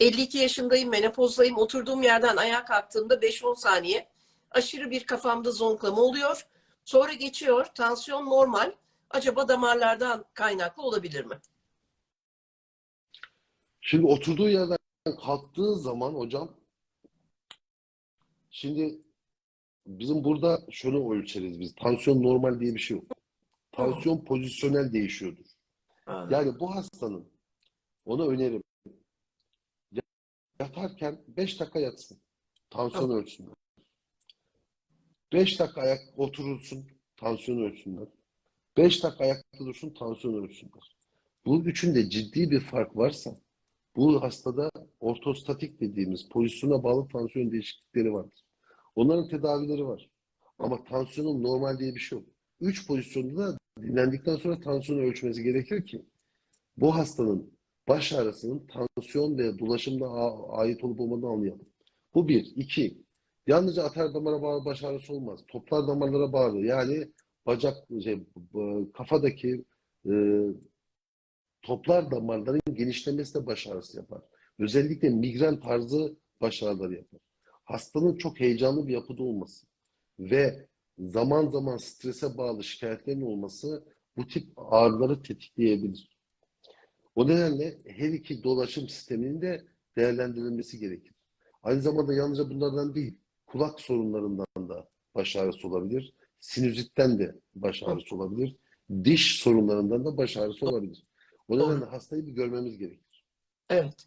52 yaşındayım, menopozdayım. Oturduğum yerden ayağa kalktığımda 5-10 saniye aşırı bir kafamda zonklama oluyor. Sonra geçiyor. Tansiyon normal. Acaba damarlardan kaynaklı olabilir mi? Şimdi oturduğu yerden kalktığı zaman hocam şimdi bizim burada şunu ölçeriz biz. Tansiyon normal diye bir şey yok. Tansiyon pozisyonel değişiyordur. Yani bu hastanın ona öneririm. Yatarken 5 dakika yatsın. Tansiyon ölçsünler. 5 dakika ayak oturursun. Tansiyon ölçsünler. 5 dakika ayakta dursun. Tansiyon ölçsünler. Bu üçünde ciddi bir fark varsa bu hastada ortostatik dediğimiz pozisyona bağlı tansiyon değişiklikleri vardır. Onların tedavileri var. Ama tansiyonun normal diye bir şey yok. Üç pozisyonda da dinlendikten sonra tansiyonu ölçmesi gerekir ki bu hastanın baş ağrısının tansiyon ve dolaşımda ait olup olmadığını anlayalım. Bu bir. iki Yalnızca atar damara bağlı baş ağrısı olmaz. Toplar damarlara bağlı. Yani bacak, şey, kafadaki e, toplar damarların genişlemesi de baş ağrısı yapar. Özellikle migren tarzı baş ağrıları yapar. Hastanın çok heyecanlı bir yapıda olması ve zaman zaman strese bağlı şikayetlerin olması bu tip ağrıları tetikleyebilir. O nedenle her iki dolaşım sisteminin de değerlendirilmesi gerekir. Aynı zamanda yalnızca bunlardan değil, kulak sorunlarından da baş ağrısı olabilir, sinüzitten de baş ağrısı olabilir, diş sorunlarından da baş ağrısı olabilir. O nedenle hastayı bir görmemiz gerekir. Evet.